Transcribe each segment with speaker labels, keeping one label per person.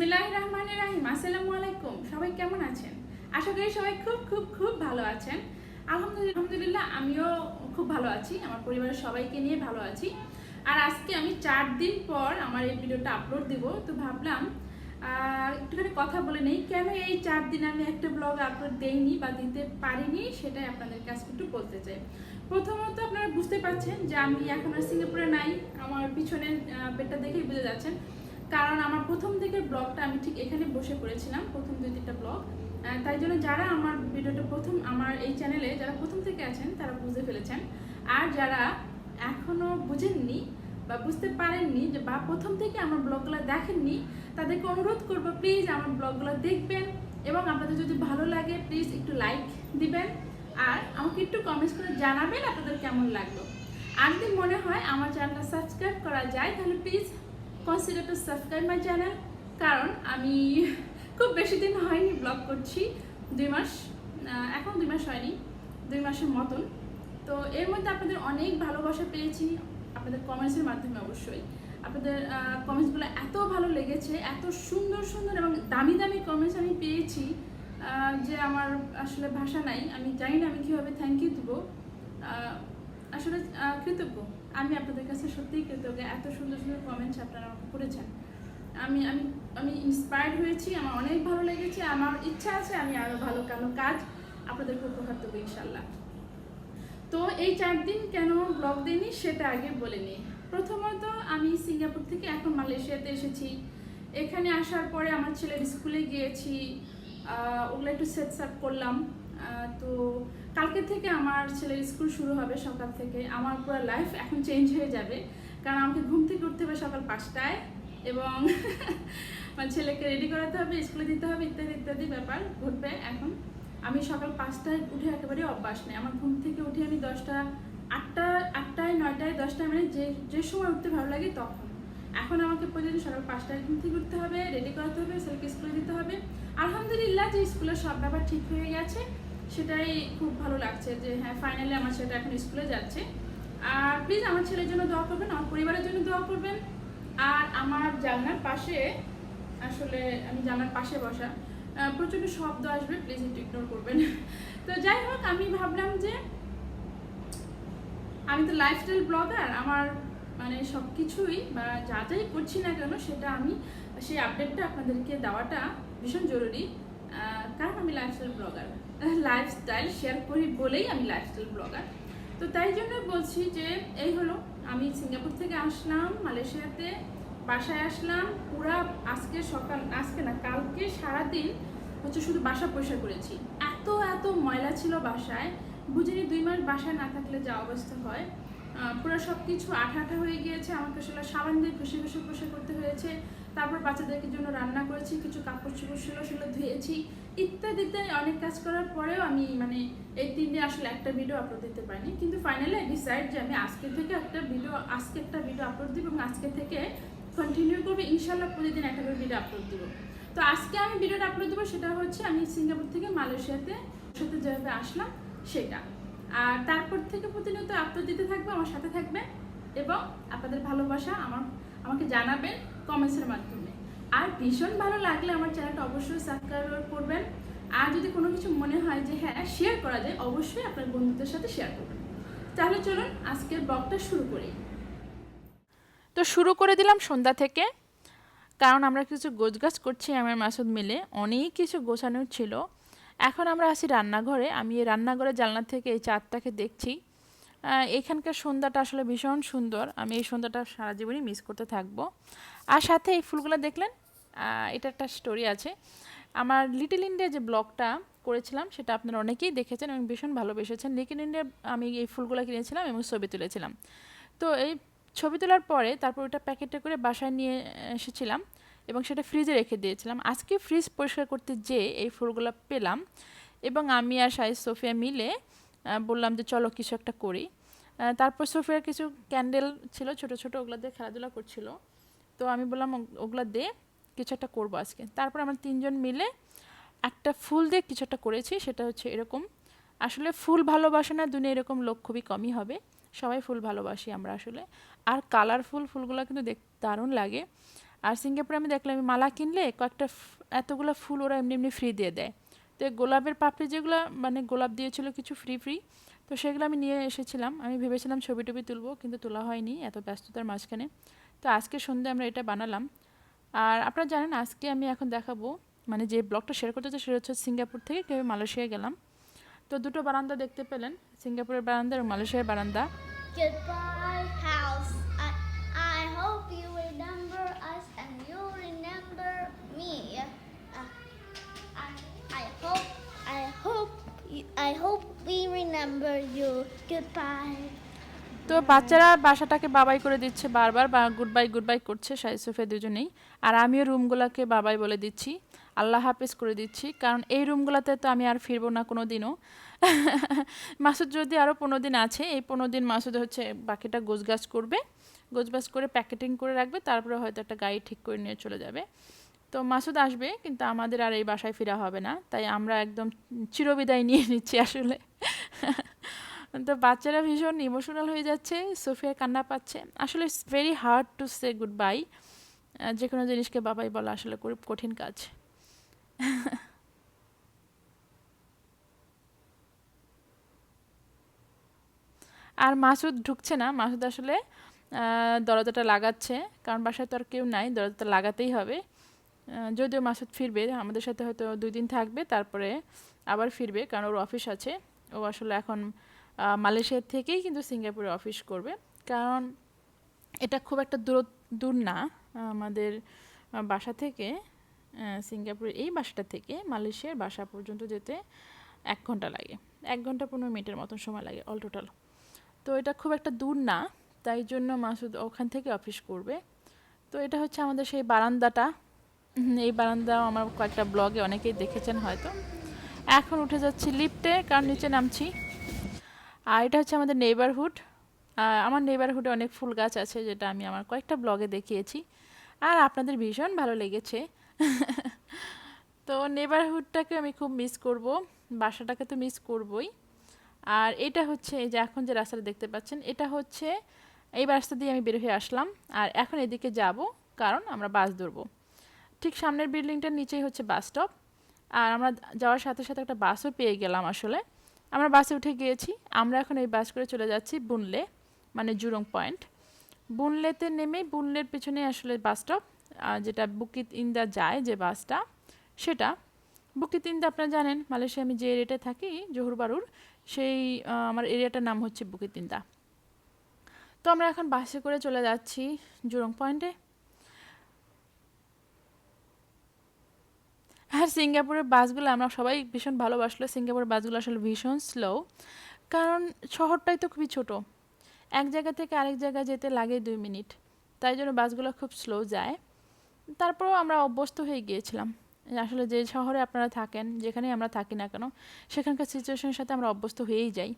Speaker 1: বিসমিল্লাহ রহমান রাহিম। আসসালামু আলাইকুম সবাই কেমন আছেন? আশা করি সবাই খুব খুব খুব ভালো আছেন। আলহামদুলিল্লাহ আমিও খুব ভালো আছি। আমার পরিবারের সবাইকে নিয়ে ভালো আছি। আর আজকে আমি চার দিন পর আমার এই ভিডিওটা আপলোড দিব। তো ভাবলাম একটুখানি কথা বলে নেই। কেন এই চার দিন আমি একটা ব্লগ আপলোড দেইনি বা দিতে পারিনি সেটাই আপনাদের কাছে একটু বলতে চাই। প্রথমত আপনারা বুঝতে পারছেন যে আমি এখন আর সিঙ্গাপুরে নাই। আমার পিছনের বেডটা দেখেই বুঝে যাচ্ছেন। কারণ আমার প্রথম দিকের ব্লগটা আমি ঠিক এখানে বসে করেছিলাম, প্রথম দুই তিনটা ব্লগ। তাই জন্য যারা আমার ভিডিওটা প্রথম, আমার এই চ্যানেলে যারা প্রথম থেকে আছেন, তারা বুঝে ফেলেছেন। আর যারা এখনও বুঝেননি বা বুঝতে পারেননি যে বা প্রথম থেকে আমার ব্লগগুলো দেখেননি, তাদেরকে অনুরোধ করব প্লিজ আমার ব্লগগুলো দেখবেন এবং আপনাদের যদি ভালো লাগে প্লিজ একটু লাইক দিবেন। আর আমাকে একটু কমেন্টস করে জানাবেন আপনাদের কেমন লাগল। আর যদি মনে হয় আমার চ্যানেলটা সাবস্ক্রাইব করা যায়, তাহলে please consider to subscribe my channel কারণ আমি খুব বেশি দিন হয়নি ব্লগ করছি, দুই মাস এখন দুই মাস হয়নি, দুই মাসের মতন। তো এর মধ্যে আপনাদের অনেক ভালোবাসা পেয়েছি, আপনাদের কমেন্টসের মাধ্যমে অবশ্যই। আপনাদের কমেন্টসগুলো এত ভালো লেগেছে, এত সুন্দর সুন্দর এবং দামি দামি কমেন্টস আমি পেয়েছি যে আমার আসলে ভাষা নাই, আমি জানি না আমি কীভাবে থ্যাংক ইউ দেবো। আসলে কৃতজ্ঞ। আমি আপনাদের কাছে সত্যিই কৃতজ্ঞ। এত সুন্দর সুন্দর কমেন্টস আপনারা করেছেন। আমি আমি আমি ইন্সপায়ার্ড হয়েছি, আমার অনেক ভালো লেগেছে, আমার ইচ্ছা আছে আমি আরও ভালো কালো কাজ আপনাদেরকে উপহার দেবো ইনশাল্লাহ তো এই চার দিন কেন ব্লগ দিইনি সেটা আগে বলে নিই। প্রথমত আমি সিঙ্গাপুর থেকে এখন মালয়েশিয়াতে এসেছি। এখানে আসার পরে আমার ছেলের স্কুলে গিয়েছি ওগুলো একটু সেটস আপ করলাম। তো কালকে থেকে আমার ছেলের স্কুল শুরু হবে সকাল থেকে। আমার পুরো লাইফ এখন চেঞ্জ হয়ে যাবে। কারণ আমাকে ঘুম থেকে উঠতে হবে সকাল পাঁচটায় এবং আমার ছেলেকে রেডি করাতে হবে, স্কুলে দিতে হবে, ইত্যাদি ইত্যাদি ব্যাপার ঘটবে এখন। আমি সকাল পাঁচটায় উঠে একেবারে অভ্যাস নেই। আমার ঘুম থেকে উঠে আমি দশটা, আটটা, আটটায়, নয়টায়, দশটায় মানে যে যে সময় উঠতে ভালো লাগে তখন। এখন আমাকে প্রতিদিন সকাল পাঁচটায় ঘুম থেকে উঠতে হবে রেডি করাতে হবে, ছেলেকে স্কুলে দিতে হবে। আলহামদুলিল্লাহ যে স্কুলের সব ব্যাপার ঠিক হয়ে গেছে। সেটাই খুব ভালো লাগছে যে হ্যাঁ ফাইনালি আমার ছেলেটা এখন স্কুলে যাচ্ছে। আর প্লিজ আমার ছেলের জন্য দোয়া করবেন, আমার পরিবারের জন্য দোয়া করবেন। আর আমার জানলার পাশে, আসলে আমি জানলার পাশে বসা প্রচণ্ড শব্দ আসবে প্লিজ একটু ইগনোর করবেন। তো যাই হোক, আমি ভাবলাম যে আমি তো লাইফস্টাইল ব্লগার আমার মানে সব কিছুই বা যা যাই করছি না কেন, সেটা আমি সেই আপডেটটা আপনাদেরকে দেওয়াটা ভীষণ জরুরি। কারণ আমি লাইফস্টাইল ব্লগার লাইফস্টাইল শেয়ার করি বলেই আমি লাইফস্টাইল ব্লগার তো তাই জন্য বলছি যে, এই হলো, আমি সিঙ্গাপুর থেকে আসলাম, মালয়েশিয়াতে বাসায় আসলাম, পুরা আজকে সকাল, আজকে না, কালকে সারাদিন হচ্ছে শুধু বাসা পরিষ্কার করেছি। এত এত ময়লা ছিল বাসায়, বুঝিনি দুই মাস বাসায় না থাকলে যা অবস্থা হয়। পুরো সব কিছু আঠা আঠা হয়ে গিয়েছে, আমাকে আসলে সাবান দিয়ে ঘষে ঘষে ঘষে করতে হয়েছে। তারপর বাচ্চাদেরকে জন্য রান্না করেছি, কিছু কাপড় চোপড় ছিল সেগুলো ধুয়েছি, ইত্যাদি ইত্যাদি অনেক কাজ করার পরেও আমি মানে এই তিন দিন আসলে একটা ভিডিও আপলোড দিতে পারিনি। কিন্তু ফাইনালি আই ডিসাইড যে আমি আজকে থেকে একটা ভিডিও আজকে একটা ভিডিও আপলোড দিব এবং আজকে থেকে কন্টিনিউ করব। ইনশাল্লাহ প্রতিদিন একটা করে ভিডিও আপলোড দিব। তো আজকে আমি ভিডিওটা আপলোড দেবো, সেটা হচ্ছে আমি সিঙ্গাপুর থেকে মালয়েশিয়াতে সাথে যেভাবে আসলাম সেটা। আর তারপর থেকে প্রতিনিয়ত আপলোড দিতে থাকবে, আমার সাথে থাকবে এবং আপনাদের ভালোবাসা আমার, আমাকে জানাবেন। কমেন্টসের মাধ্যমে। আর ভীষণ ভালো লাগলে আমার চ্যানেলটা অবশ্যই সাবস্ক্রাইব করবেন। আর যদি কোনো কিছু মনে হয় যে হ্যাঁ শেয়ার করা যায়, অবশ্যই আপনার বন্ধুদের সাথে শেয়ার করবেন। তাহলে চলুন আজকের ব্লগটা শুরু করি।
Speaker 2: তো শুরু করে দিলাম সন্ধ্যা থেকে। কারণ আমরা কিছু গোছগাছ করছি, আমার মাসুদ মিলে। অনেক কিছু গোছানোর ছিল। এখন আমরা আসি রান্নাঘরে। আমি এই রান্নাঘরের জানলা থেকে এই চাঁদটাকে দেখছি। এখানকার সন্ধ্যাটা আসলে ভীষণ সুন্দর। আমি এই সন্ধ্যাটা সারা জীবনই মিস করতে থাকব। আর সাথে এই ফুলগুলো দেখলেন এটা একটা স্টোরি আছে। আমার লিটল ইন্ডিয়া যে ব্লগটা করেছিলাম, সেটা আপনারা অনেকেই দেখেছেন এবং ভীষণ ভালোবেসেছেন। লিটল ইন্ডিয়া আমি এই ফুলগুলো কিনেছিলাম এবং ছবি তুলেছিলাম। তো এই ছবি তোলার পরে তারপর ওটা প্যাকেটে করে বাসায় নিয়ে এসেছিলাম এবং সেটা ফ্রিজে রেখে দিয়েছিলাম। আজকে ফ্রিজ পরিষ্কার করতে যেয়ে এই ফুলগুলো পেলাম এবং আমি আর সাইজ সোফিয়া মিলে বললাম যে চলো কিছু একটা করি। তারপর সোফিয়ার কিছু ক্যান্ডেল ছিল, ছোট ছোট, ওগুলো দিয়ে খেলাধুলা করছিল। তো আমি বললাম ওগুলো দিয়ে কিছু একটা করব আজকে। তারপর আমরা তিনজন মিলে একটা ফুল দিয়ে কিছু একটা করেছি, সেটা হচ্ছে এরকম। আসলে ফুল ভালোবাসে না দুনিয়া এরকম লোক খুবই কমই হবে। সবাই ফুল ভালোবাসি আমরা আসলে। আর কালারফুল ফুলগুলো কিন্তু দেখ, দারুণ লাগে। আর সিঙ্গাপুরে আমি দেখলাম আমি মালা কিনলে কয়েকটা এতগুলো ফুল ওরা এমনি এমনি ফ্রি দিয়ে দেয়। তো গোলাপের পাপড়ি যেগুলো মানে গোলাপ দিয়েছিল কিছু ফ্রি ফ্রি তো সেগুলো আমি নিয়ে এসেছিলাম। আমি ভেবেছিলাম ছবি টবি তুলবো, কিন্তু তোলা হয়নি, এত ব্যস্ততার মাঝখানে। তো আজকে সন্ধ্যে আমরা এটা বানালাম। আর আপনারা জানেন আজকে আমি এখন দেখাবো মানে যে ব্লগটা শেয়ার করতে সেটা হচ্ছে সিঙ্গাপুর থেকে কেউ মালয়েশিয়া গেলাম। তো দুটো বারান্দা দেখতে পেলেন, সিঙ্গাপুরের বারান্দা আর মালয়েশিয়ার বারান্দা।
Speaker 3: I hope we remember you. Goodbye.
Speaker 2: তো বাচ্চারা বাসাটাকে বাবাই করে দিচ্ছে বারবার বা গুড বাই গুড বাই করছে সাই সোফে দুজনেই। আর আমিও রুমগুলোকে বাবাই বলে দিচ্ছি। আল্লাহ হাফেজ করে দিচ্ছি। কারণ এই রুমগুলোতে তো আমি আর ফিরবো না কোনো দিনও মাসুদ যদি আরও পনেরো দিন আছে, এই পনেরো দিন মাসুদ হচ্ছে বাকিটা গোছগাছ করবে। গোছগাছ করে প্যাকেটিং করে রাখবে, তারপরে হয়তো একটা গাড়ি ঠিক করে নিয়ে চলে যাবে। তো মাসুদ আসবে, কিন্তু আমাদের আর এই বাসায় ফেরা হবে না। তাই আমরা একদম চিরবিদায় নিয়ে নিচ্ছি আসলে। তো বাচ্চারা ভীষণ ইমোশনাল হয়ে যাচ্ছে, সোফিয়া কান্না পাচ্ছে। আসলে it's very hard to say goodbye যে কোনো জিনিসকে বাবাই বলা আসলে খুব কঠিন কাজ। আর মাসুদ ঢুকছে না, মাসুদ আসলে দরজাটা লাগাচ্ছে, কারণ বাসায় তো আর কেউ নাই, দরজাটা লাগাতেই হবে। যদিও মাসুদ ফিরবে, আমাদের সাথে হয়তো দুই দিন থাকবে, তারপরে আবার ফিরবে, কারণ ওর অফিস আছে। ও আসলে এখন আহ, মালয়েশিয়ার থেকেই কিন্তু সিঙ্গাপুরে অফিস করবে। কারণ এটা খুব একটা দূর দূর না। আমাদের বাসা থেকে সিঙ্গাপুরের এই বাসাটা থেকে মালয়েশিয়ার বাসা পর্যন্ত যেতে এক ঘণ্টা লাগে। এক ঘণ্টা পনেরো মিনিটের মতন সময় লাগে অল টোটাল তো এটা খুব একটা দূর না তাই জন্য মাসুদ ওখান থেকে অফিস করবে। তো এটা হচ্ছে আমাদের সেই বারান্দাটা। এই বারান্দাও আমার কয়েকটা ব্লগে অনেকেই দেখেছেন হয়তো। এখন উঠে যাচ্ছি লিফটে কারণ নিচে নামছি। আর এটা হচ্ছে আমাদের নেইবারহুড আমার নেইবারহুডে অনেক ফুল গাছ আছে, যেটা আমি আমার কয়েকটা ব্লগে দেখিয়েছি। আর আপনাদের ভীষণ ভালো লেগেছে। তো নেইবারহুডটাকে আমি খুব মিস করব, বাসাটাকে তো মিস করবই। আর এটা হচ্ছে, এই যে এখন যে রাস্তাটা দেখতে পাচ্ছেন, এটা হচ্ছে, এই রাস্তা দিয়ে আমি বের হয়ে আসলাম। আর এখন এদিকে যাব, কারণ আমরা বাস ধরবো। ঠিক সামনের বিল্ডিংটার নিচেই হচ্ছে বাস স্টপ আর আমরা যাওয়ার সাথে সাথে একটা বাসও পেয়ে গেলাম আসলে। আমরা বাসে উঠে গিয়েছি, আমরা এখন এই বাস করে চলে যাচ্ছি বুনলে মানে জুরং পয়েন্ট। বুনলেতে নেমে, বুনলের পেছনে আসলে বাস স্টপ যেটা বুকিত ইন্দা যায় যে বাসটা সেটা। বুকিত ইন্দা আপনারা জানেন মালয়েশিয়া আমি যে এরিয়াতে থাকি, জহুর বারুর, সেই আমার এরিয়াটার নাম হচ্ছে বুকিত ইন্দা। তো আমরা এখন বাসে করে চলে যাচ্ছি জুরং পয়েন্টে। আর সিঙ্গাপুরের বাসগুলো আমরা সবাই ভীষণ ভালোবাসলো। সিঙ্গাপুরের বাসগুলো আসলে ভীষণ স্লো কারণ শহরটাই তো খুবই ছোট। এক জায়গা থেকে আরেক জায়গায় যেতে লাগে দুই মিনিট, তাই জন্য বাসগুলো খুব স্লো যায়। তারপরেও আমরা অভ্যস্ত হয়ে গিয়েছিলাম। আসলে যে শহরে আপনারা থাকেন, যেখানেই আমরা থাকি না কেন, সেখানকার সিচুয়েশনের সাথে আমরা অভ্যস্ত হয়েই যাই।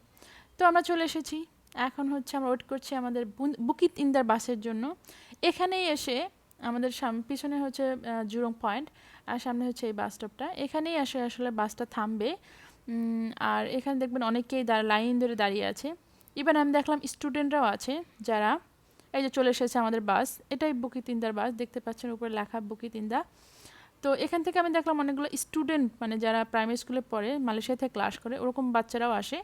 Speaker 2: তো আমরা চলে এসেছি। এখন হচ্ছে আমরা ওয়েট করছি আমাদের বুকিত ইন্দার বাসের জন্য। এখানেই এসে আমাদের সাম- পিছনে হচ্ছে জুরং পয়েন্ট আর সামনে হচ্ছে এই বাস স্টপটা এখানেই আসে আসলে বাসটা থামবে। আর এখানে দেখবেন অনেকেই লাইন ধরে দাঁড়িয়ে আছে। ইভেন আমি দেখলাম স্টুডেন্টরাও আছে যারা, এই যে চলে এসেছে আমাদের বাস এটাই বুকি বুকিতিন্দার বাস দেখতে পাচ্ছেন উপরে লেখা বুকি বুকিতিন্দা তো এখান থেকে আমি দেখলাম অনেকগুলো স্টুডেন্ট মানে যারা প্রাইমারি স্কুলে পড়ে, মালয়েশিয়া থেকে ক্লাস করে, ওরকম বাচ্চারাও আসে।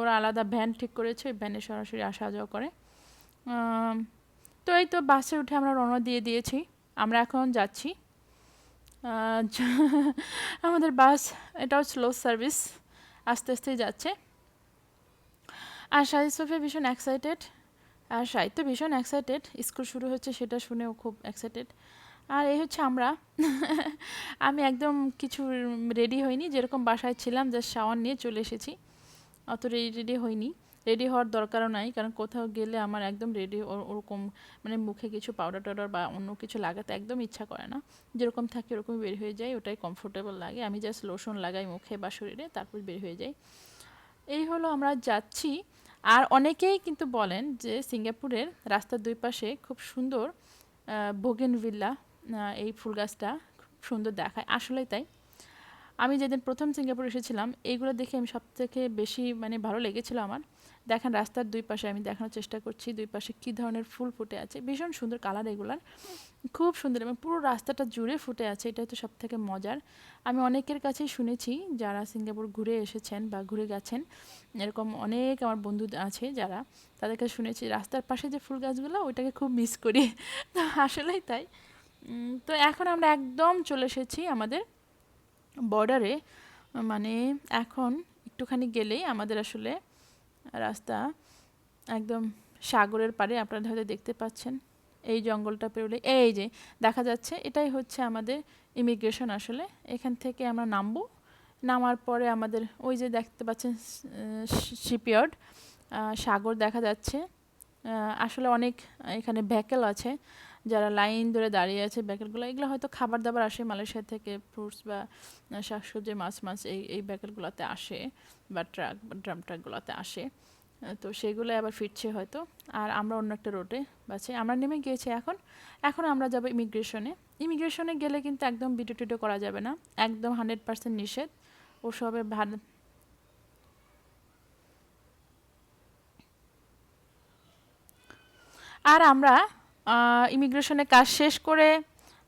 Speaker 2: ওরা আলাদা ভ্যান ঠিক করেছে, ওই ভ্যানে সরাসরি আসা যাওয়া করে। তো এই তো বাসে উঠে আমরা রওনা দিয়ে দিয়েছি। আমরা এখন যাচ্ছি। আমাদের বাস, এটাও স্লো সার্ভিস আস্তে আস্তে যাচ্ছে। আর শাহিদ সোফিয়া ভীষণ এক্সাইটেড আর শাহিদ তো ভীষণ এক্সাইটেড স্কুল শুরু হচ্ছে সেটা শুনেও খুব এক্সাইটেড আর এই হচ্ছে আমরা। আমি একদম কিছু রেডি হইনি, যেরকম বাসায় ছিলাম জাস্ট শাওয়ার নিয়ে চলে এসেছি। অত রেডি রেডি হইনি। রেডি হওয়ার দরকারও নাই। কারণ কোথাও গেলে আমার একদম রেডি ওরকম মানে মুখে কিছু পাউডার টাউডার বা অন্য কিছু লাগাতে একদম ইচ্ছা করে না। যেরকম থাকে ওরকমই বের হয়ে যায়, ওটাই কমফোর্টেবল লাগে। আমি জাস্ট লোশন লাগাই মুখে বা শরীরে, তারপর বের হয়ে যাই। এই হলো আমরা যাচ্ছি। আর অনেকেই কিন্তু বলেন যে সিঙ্গাপুরের রাস্তার দুই পাশে খুব সুন্দর বোগেন ভিল্লা এই ফুল গাছটা খুব সুন্দর দেখায়। আসলেই তাই। আমি যেদিন প্রথম সিঙ্গাপুর এসেছিলাম, এইগুলো দেখে আমি সব থেকে বেশি মানে ভালো লেগেছিল আমার। দেখেন রাস্তার দুই পাশে আমি দেখানোর চেষ্টা করছি, দুই পাশে কী ধরনের ফুল ফুটে আছে। ভীষণ সুন্দর কালার এগুলার। খুব সুন্দর এবং পুরো রাস্তাটা জুড়ে ফুটে আছে এটা হচ্ছে সব থেকে মজার। আমি অনেকের কাছেই শুনেছি যারা সিঙ্গাপুর ঘুরে এসেছেন বা ঘুরে গেছেন, এরকম অনেক আমার বন্ধু আছে যারা তাদের কাছে শুনেছি রাস্তার পাশে যে ফুল গাছগুলো, ওইটাকে খুব মিস করি। তো আসলেই তাই। তো এখন আমরা একদম চলে এসেছি আমাদের বর্ডারে মানে এখন একটুখানি গেলেই আমাদের আসলে রাস্তা, একদম সাগরের পাড়ে, আপনারা হয়তো দেখতে পাচ্ছেন। এই জঙ্গলটা পেরোলে, এই যে, দেখা যাচ্ছে, এটাই হচ্ছে আমাদের ইমিগ্রেশন আসলে। এখান থেকে আমরা নামবো। নামার পরে আমাদের ওই যে দেখতে পাচ্ছেন শিপইয়ার্ড সাগর দেখা যাচ্ছে। আসলে অনেক এখানে ভ্যাকেল আছে। যারা লাইন ধরে দাঁড়িয়ে আছে ব্যাকেলগুলো এগুলো হয়তো খাবার দাবার আসে মালয়েশিয়া থেকে, ফ্রুটস বা শাকসবজি, মাছ মাছ, এই এই ব্যাকেলগুলোতে আসে বা ট্রাক বা ড্রাম ট্রাকগুলোতে আসে। তো সেগুলো আবার ফিরছে হয়তো। আর আমরা অন্য একটা রোডে বাসে, আমরা নেমে গিয়েছি এখন। এখন আমরা যাব ইমিগ্রেশনে। ইমিগ্রেশনে গেলে কিন্তু একদম ভিডিও টিডিও করা যাবে না। একদম হান্ড্রেড পার্সেন্ট নিষেধ। ওসবে ভার আর আমরা ইমিগ্রেশনে কাজ শেষ করে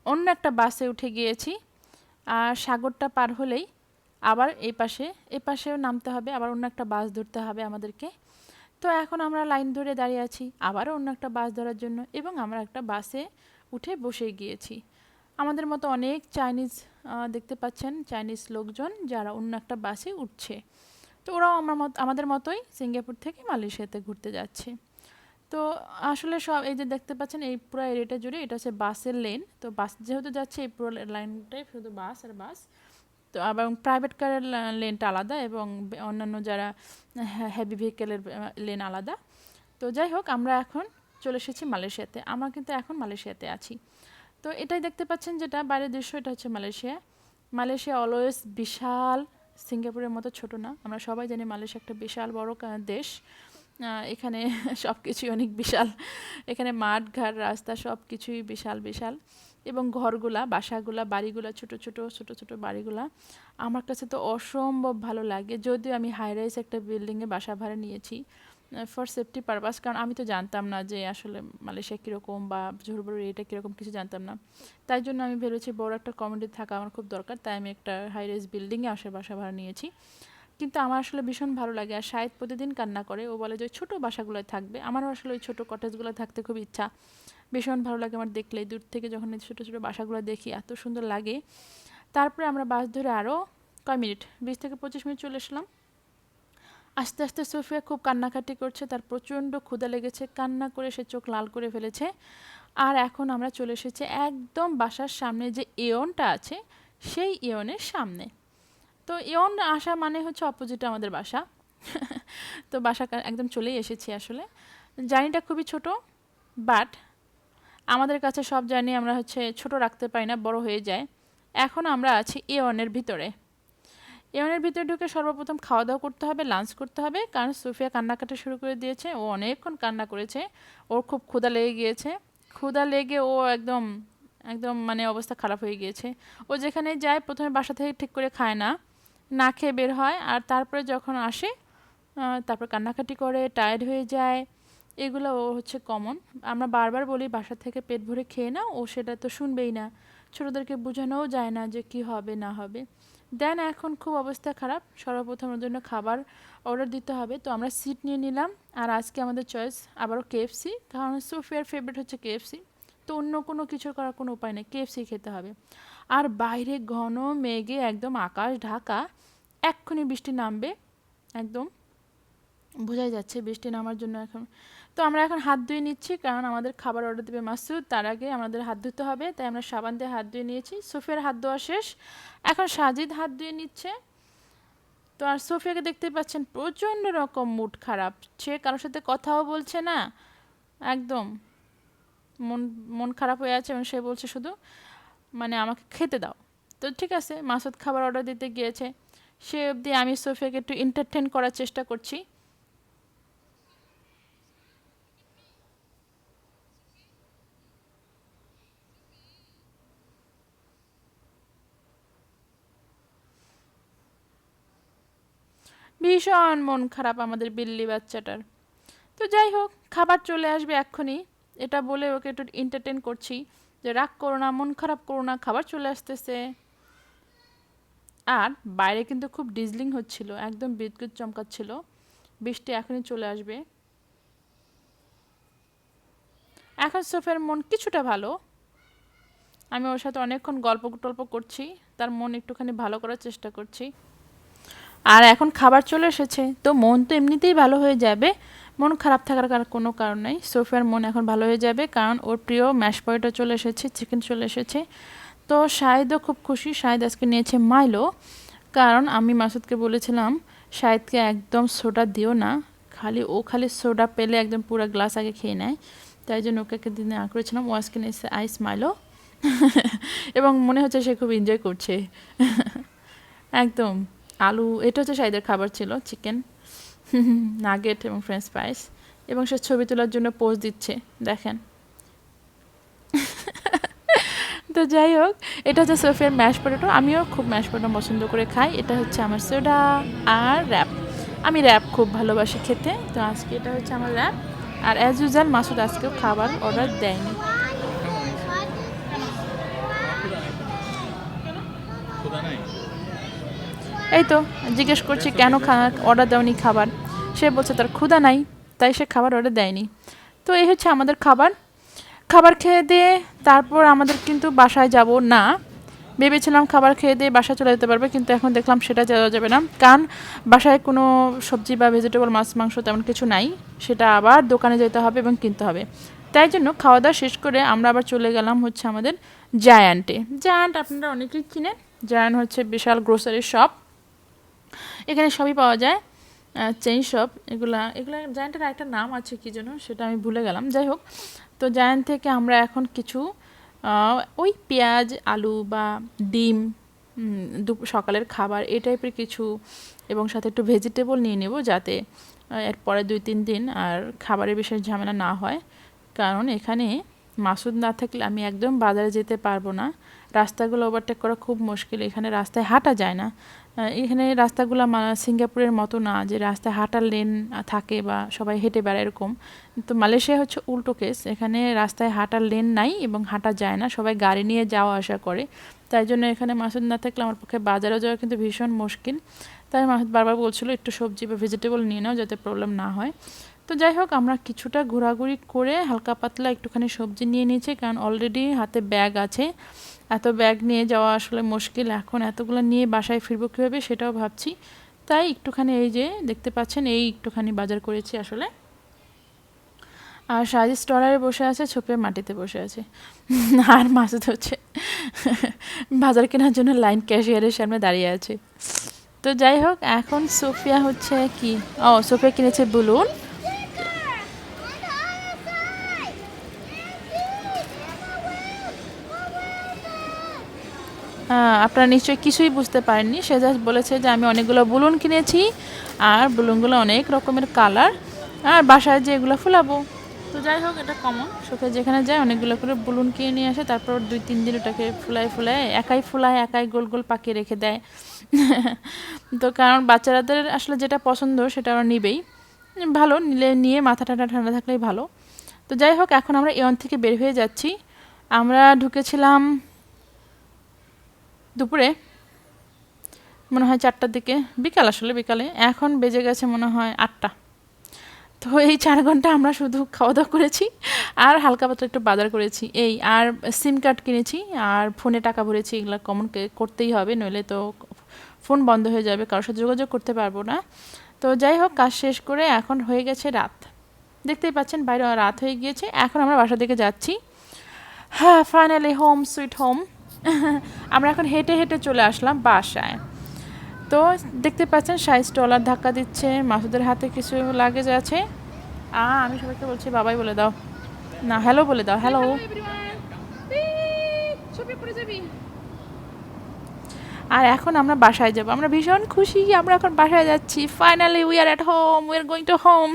Speaker 2: অন্য একটা বাসে উঠে গিয়েছি। আর সাগরটা পার হলেই আবার এই পাশে এই পাশেও নামতে হবে, আবার অন্য একটা বাস ধরতে হবে আমাদেরকে। তো এখন আমরা লাইন ধরে দাঁড়িয়ে আছি, আবারও অন্য একটা বাস ধরার জন্য এবং আমরা একটা বাসে উঠে বসে গিয়েছি। আমাদের মতো অনেক চাইনিজ দেখতে পাচ্ছেন চাইনিজ লোকজন যারা অন্য একটা বাসে উঠছে। তো ওরাও আমার মত, আমাদের মতোই সিঙ্গাপুর থেকে মালয়েশিয়াতে ঘুরতে যাচ্ছে। তো আসলে সব এই যে দেখতে পাচ্ছেন, এই পুরো এরিয়াটা জুড়ে এটা হচ্ছে বাসের লেন তো বাস যেহেতু যাচ্ছে, এই পুরো লাইনটাই শুধু বাস আর বাস। তো আবার প্রাইভেট কারের লেনটা আলাদা এবং অন্যান্য যারা হেভি ভেহিকেলের লেন আলাদা। তো যাই হোক, আমরা এখন চলে এসেছি মালয়েশিয়াতে। আমরা কিন্তু এখন মালয়েশিয়াতে আছি। তো এটাই দেখতে পাচ্ছেন যেটা, বাইরের দৃশ্য এটা হচ্ছে মালয়েশিয়া। মালয়েশিয়া অলওয়েজ বিশাল, সিঙ্গাপুরের মতো ছোট না। আমরা সবাই জানি মালয়েশিয়া একটা বিশাল বড় দেশ। এখানে সব কিছুই অনেক বিশাল। এখানে মাঠ, ঘাট, রাস্তা সব কিছুই বিশাল বিশাল। এবং ঘরগুলা, বাসাগুলা, বাড়িগুলা, ছোট ছোট ছোট ছোট বাড়িগুলা। আমার কাছে তো অসম্ভব ভালো লাগে। যদিও আমি হাই রাইজ একটা বিল্ডিংয়ে বাসা ভাড়া নিয়েছি ফর সেফটি পারপাস কারণ আমি তো জানতাম না যে আসলে মালয়েশিয়া কীরকম বা ঝুড়বড় এটা কীরকম কিছু জানতাম না। তাই জন্য আমি ভেবেছি বড় একটা কমিউনিটি থাকা আমার খুব দরকার। তাই আমি একটা হাই রাইজ বিল্ডিংয়ে আসে বাসা ভাড়া নিয়েছি। কিন্তু আমার আসলে ভীষণ ভালো লাগে। আর শায়দ প্রতিদিন কান্না করে। ও বলে যে ওই ছোটো বাসাগুলোয় থাকবে। আমারও আসলে ওই ছোটো কটেজগুলো থাকতে খুব ইচ্ছা। ভীষণ ভালো লাগে আমার দেখলে। দূর থেকে যখন এই ছোটো ছোটো বাসাগুলো দেখি, এত সুন্দর লাগে। তারপরে আমরা বাস ধরে আরও কয় মিনিট? বিশ থেকে পঁচিশ মিনিট চলে এসলাম। আস্তে আস্তে সোফিয়া খুব কান্নাকাটি করছে। তার প্রচণ্ড ক্ষুদা লেগেছে। কান্না করে সে চোখ লাল করে ফেলেছে। আর এখন আমরা চলে এসেছি একদম বাসার সামনে যে এয়নটা আছে, সেই ইয়নের সামনে। তো ইয়ন আসা মানে হচ্ছে অপোজিটে আমাদের বাসা। তো বাসা একদম চলেই এসেছি আসলে। জার্নিটা খুবই ছোট বাট আমাদের কাছে সব জার্নি আমরা হচ্ছে ছোট রাখতে পারি না, বড় হয়ে যায়। এখন আমরা আছি এওয়ানের ভিতরে। এওয়ানের ভিতরে ঢুকে সর্বপ্রথম খাওয়া দাওয়া করতে হবে লাঞ্চ করতে হবে। কারণ সুফিয়া কান্নাকাটা শুরু করে দিয়েছে, ও অনেকক্ষণ কান্না করেছে। ওর খুব ক্ষুধা লেগে গিয়েছে। ক্ষুধা লেগে ও একদম একদম মানে অবস্থা খারাপ হয়ে গিয়েছে। ও যেখানে যায়, প্রথমে বাসা থেকে ঠিক করে খায় না। না খেয়ে বের হয় আর তারপরে যখন আসে তারপর কান্নাকাটি করে টায়ার্ড হয়ে যায়, এগুলো ও হচ্ছে কমন আমরা বারবার বলি, বাসা থেকে পেট ভরে খেয়ে না ও সেটা তো শুনবেই না। ছোটোদেরকে বোঝানোও যায় না যে কি হবে, না হবে। দেন এখন খুব অবস্থা খারাপ। সর্বপ্রথম ওর জন্য খাবার অর্ডার দিতে হবে। তো আমরা সিট নিয়ে নিলাম। আর আজকে আমাদের চয়েস আবারও কেএফসি কারণ সোফিয়ার ফেভারিট হচ্ছে কেএফসি তো অন্য কোনো কিছু করার কোনো উপায় নেই কেএফসি খেতে হবে। আর বাইরে ঘন মেঘে একদম আকাশ ঢাকা, এক্ষুনি বৃষ্টি নামবে, একদম। বোঝাই যাচ্ছে বৃষ্টি নামার জন্য এখন। তো আমরা এখন হাত ধুয়ে নিচ্ছি, কারণ আমাদের খাবার অর্ডার দেবে মাসুদ, তার আগে আমাদের হাত ধুতে হবে, তাই আমরা সাবান দিয়ে হাত ধুয়ে নিয়েছি। সোফিয়ার হাত ধোয়া শেষ, এখন সাজিদ হাত ধুয়ে নিচ্ছে। তো আর সোফিয়াকে দেখতে পাচ্ছেন প্রচণ্ড রকম মুড খারাপ, সে কারোর সাথে কথাও বলছে না, একদম। মন মন খারাপ হয়ে আছে এবং সে বলছে শুধু মানে আমাকে খেতে দাও। তো ঠিক আছে, মাসুদ খাবার অর্ডার দিতে গিয়েছে। সে অবধি আমি সোফিয়াকে একটু এন্টারটেন করার চেষ্টা করছি। ভীষণ মন খারাপ আমাদের বিল্লি বাচ্চাটার। তো যাই হোক, খাবার চলে আসবে এক্ষুনি। এটা বলে ওকে একটু এন্টারটেন করছি যে, রাগ করো না, মন খারাপ করো না, খাবার চলে আসতেছে। আর বাইরে কিন্তু খুব ডিজলিং হচ্ছিল, একদম বিদ্যুৎ চমকাচ্ছিল। বৃষ্টি এখনই চলে আসবে। এখন সোফের মন কিছুটা ভালো। আমি ওর সাথে অনেকক্ষণ গল্প টল্প করছি, তার মন একটুখানি ভালো করার চেষ্টা করছি। আর এখন খাবার চলে এসেছে। তো মন তো এমনিতেই ভালো হয়ে যাবে। মন খারাপ থাকার কার- কোনো কারণ নেই। সোফিয়ার মন এখন ভালো হয়ে যাবে কারণ ওর প্রিয় ম্যাশ পটেটো চলে এসেছে চিকেন চলে এসেছে। তো শাহিদও খুব খুশি। শাহিদ আজকে নিয়েছে মাইলো। কারণ আমি মাসুদকে বলেছিলাম, শাহিদকে একদম সোডা দিও না। খালি ও খালি সোডা পেলে একদম পুরো গ্লাস আগে খেয়ে নেয়। তাই জন্য ওকে দিনে আ করেছিলাম। ও আজকে নিয়েছে আইস মাইলো। এবং মনে হচ্ছে সে খুব এনজয় করছে। একদম। আলু, এটা হচ্ছে শাহিদের খাবার ছিল চিকেন নাগেট এবং ফ্রেঞ্চ ফ্রাইস এবং সে ছবি তোলার জন্য পোজ দিচ্ছে, দেখেন। তো যাই হোক, এটা হচ্ছে সোফিয়ার ম্যাশ পটেটো আমিও খুব ম্যাশ পটেটো পছন্দ করে খাই। এটা হচ্ছে আমার সোডা আর র্যাপ আমি র্যাপ খুব ভালোবাসি খেতে, তো আজকে এটা হচ্ছে আমার র্যাপ আর অ্যাজ ইউজাল মাসুদ আজকেও খাবার অর্ডার দেয়নি
Speaker 4: খোদা নাই
Speaker 2: এই তো, জিজ্ঞেস করছি কেন অর্ডার দেওনি খাবার? সে বলছে, তার ক্ষুধা নাই। তাই সে খাবার অর্ডার দেয়নি। তো এই হচ্ছে আমাদের খাবার। খাবার খেয়ে দিয়ে তারপর আমাদের কিন্তু বাসায় যাব না। ভেবেছিলাম খাবার খেয়ে দিয়ে বাসায় চলে যেতে পারবে, কিন্তু এখন দেখলাম সেটা যাওয়া যাবে না। কারণ বাসায় কোনো সবজি বা ভেজিটেবল মাছ, মাংস তেমন কিছু নাই। সেটা আবার দোকানে যেতে হবে এবং কিনতে হবে। তাই জন্য খাওয়া দাওয়া শেষ করে আমরা আবার চলে গেলাম হচ্ছে আমাদের জায়ান্টে জায়ান্ট আপনারা অনেকেই চিনেন জায়ান্ট হচ্ছে বিশাল গ্রোসারি শপ এখানে সবই পাওয়া যায়। চেইন শপ এগুলা এগুলা জায়ান্টের একটা নাম আছে কি যেন সেটা আমি ভুলে গেলাম। যাই হোক তো জায়ান্ট থেকে আমরা এখন কিছু ওই পেঁয়াজ আলু বা ডিম সকালের খাবার এই টাইপের কিছু এবং সাথে একটু ভেজিটেবল নিয়ে নেব যাতে আহ, এর পরে দুই তিন দিন আর খাবারের বিশেষ ঝামেলা না হয়। কারণ এখানে মাসুদ না থাকলে আমি একদম বাজারে যেতে পারব না। রাস্তাগুলো ওভারটেক করা খুব মুশকিল এখানে রাস্তায় হাঁটা যায় না। এখানে রাস্তাগুলো সিঙ্গাপুরের মতো না যে রাস্তায় হাঁটার লেন থাকে বা সবাই হেঁটে বেড়ায় এরকম। তো মালয়েশিয়া হচ্ছে উল্টো কেস এখানে রাস্তায় হাঁটার লেন নাই এবং হাঁটা যায় না, সবাই গাড়ি নিয়ে যাওয়া আসা করে। তাই জন্য এখানে মাসুদ না থাকলে আমার পক্ষে বাজারে যাওয়া কিন্তু ভীষণ মুশকিল। তাই মাসুদ বারবার বলছিল, একটু সবজি বা ভেজিটেবল নিয়ে নাও যাতে প্রবলেম না হয়। তো যাই হোক, আমরা কিছুটা ঘোরাঘুরি করে হালকা পাতলা একটুখানি সবজি নিয়ে নিয়েছি, কারণ অলরেডি হাতে ব্যাগ আছে। এত ব্যাগ নিয়ে যাওয়া আসলে মুশকিল। এখন এতগুলো নিয়ে বাসায় ফিরবো কীভাবে সেটাও ভাবছি। তাই একটুখানি এই যে দেখতে পাচ্ছেন, এই একটুখানি বাজার করেছি আসলে। আর সাজি স্টলারে বসে আছে, ছোপে মাটিতে বসে আছে। আর মাসুদ হচ্ছে বাজার কেনার জন্য লাইন ক্যাশিয়ারের সামনে দাঁড়িয়ে আছে। তো যাই হোক, এখন সোফিয়া হচ্ছে কি? ও, সোফিয়া কিনেছে বুলুন। আপনারা নিশ্চয়ই কিছুই বুঝতে পারেননি। সে জাস্ট বলেছে যে আমি অনেকগুলো বুলুন কিনেছি আর বুলুনগুলো অনেক রকমের কালার আর বাসায় যে এগুলো ফুলাবো। তো যাই হোক, এটা কমন শোকে যেখানে যায় অনেকগুলো করে বুলুন কিনে নিয়ে আসে, তারপর দুই তিন দিন ওটাকে ফুলায় ফুলায়, একাই ফুলায়, একাই গোল গোল পাকিয়ে রেখে দেয়। তো কারণ বাচ্চারাদের আসলে যেটা পছন্দ সেটা ওরা নিবেই। ভালো, নিলে নিয়ে মাথা ঠান্ডা ঠান্ডা থাকলেই ভালো। তো যাই হোক, এখন আমরা এন থেকে বের হয়ে যাচ্ছি। আমরা ঢুকেছিলাম দুপুরে, মনে হয় চারটার দিকে, বিকাল আসলে বিকালে, এখন বেজে গেছে মনে হয় আটটা। তো এই চার ঘণ্টা আমরা শুধু খাওয়া দাওয়া করেছি, আর হালকা পাতলা একটু বাজার করেছি। এই, আর সিম কার্ড কিনেছি, আর ফোনে টাকা ভরেছি, এগুলো কমন করতেই হবে, নইলে তো ফোন বন্ধ হয়ে যাবে, কারোর সাথে যোগাযোগ করতে পারব না। তো যাই হোক, কাজ শেষ করে এখন হয়ে গেছে রাত। দেখতেই পাচ্ছেন, বাইরে রাত হয়ে গিয়েছে, এখন আমরা বাসা থেকে যাচ্ছি। হ্যাঁ ফাইনালি হোম সুইট হোম আমরা এখন হেঁটে হেঁটে চলে আসলাম বাসায়। তো দেখতে পাচ্ছেন সাইজ স্টলার ধাক্কা দিচ্ছে মাসুদের হাতে কিছু লাগেজ আছে। আ আমি সবাইকে বলছি বাবাই বলে দাও। না হ্যালো বলে দাও হ্যালো আর এখন আমরা বাসায় যাব। আমরা ভীষণ খুশি আমরা এখন বাসায় যাচ্ছি। Finally we are at home we are going to home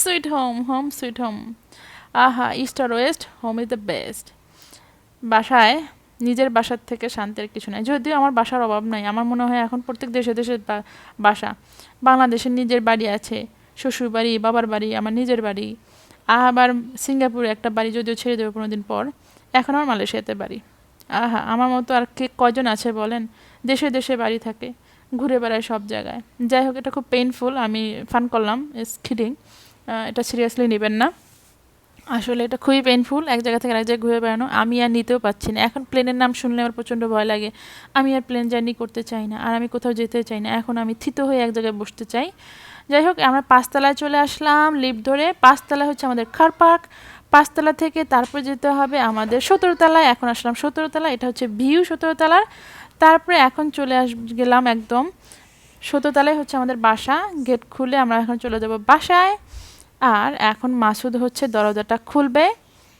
Speaker 2: sweet home home sweet home আহা east or west home is the best বাসায় নিজের বাসার থেকে শান্তির কিছু নাই। যদিও আমার বাসার অভাব নাই, আমার মনে হয় এখন প্রত্যেক দেশে দেশে বাসা। বাংলাদেশের নিজের বাড়ি আছে, শ্বশুর বাড়ি, বাবার বাড়ি, আমার নিজের বাড়ি। আবার সিঙ্গাপুরে একটা বাড়ি যদিও ছেড়ে দেবো কোনো দিন পর, এখন আমার মালয়েশিয়াতে বাড়ি। আহা, আমার মতো আর কে কজন আছে বলেন? দেশে দেশে বাড়ি থাকে, ঘুরে বেড়ায় সব জায়গায়। যাই হোক, এটা খুব পেইনফুল আমি ফান করলাম ইস খিডিং এটা সিরিয়াসলি নেবেন না। আসলে এটা খুবই পেনফুল এক জায়গা থেকে আরেক জায়গায় ঘুরে বেড়ানো। আমি আর নিতেও পাচ্ছি না। এখন প্লেনের নাম শুনলে আমার প্রচণ্ড ভয় লাগে। আমি আর প্লেন জার্নি করতে চাই না, আর আমি কোথাও যেতে চাই না। এখন আমি থিত হয়ে এক জায়গায় বসতে চাই। যাই হোক, আমরা পাঁচতলায় চলে আসলাম লিফট ধরে। পাঁচতলা হচ্ছে আমাদের খার পার্ক পাঁচতলা থেকে তারপর যেতে হবে আমাদের সতেরো তলায় এখন আসলাম সতেরোতলা এটা হচ্ছে ভিউ সতেরো তলার তারপরে এখন চলে আস, গেলাম একদম সতেরো তলায় হচ্ছে আমাদের বাসা। গেট খুলে আমরা এখন চলে যাব বাসায়। আর এখন মাসুদ হচ্ছে দরজাটা খুলবে,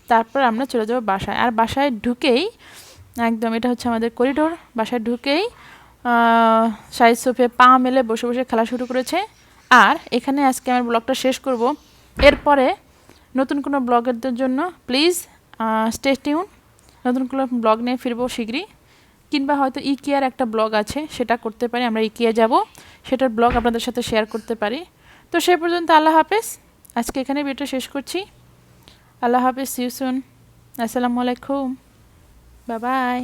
Speaker 2: তারপর আমরা চলে যাব বাসায়। আর বাসায় ঢুকেই, একদম এটা হচ্ছে আমাদের করিডোর, বাসায় ঢুকেই সাইজ সোফে পা মেলে বসে বসে খেলা শুরু করেছে। আর এখানে আজকে আমার ব্লগটা শেষ করব। এরপরে নতুন কোনো ব্লগেরদের জন্য প্লিজ স্টে টিউন নতুন কোনো ব্লগ নিয়ে ফিরবো শীঘ্রই। কিংবা হয়তো ইকিয়ার একটা ব্লগ আছে, সেটা করতে পারি, আমরা ইকিয়া যাব। সেটার ব্লগ আপনাদের সাথে শেয়ার করতে পারি। তো সে পর্যন্ত আল্লাহ হাফেজ। আজকে এখানে ভিডিওটা শেষ করছি। আল্লাহ হাফেজ সিউসুন আসসালামু আলাইকুম। বাবাই বাই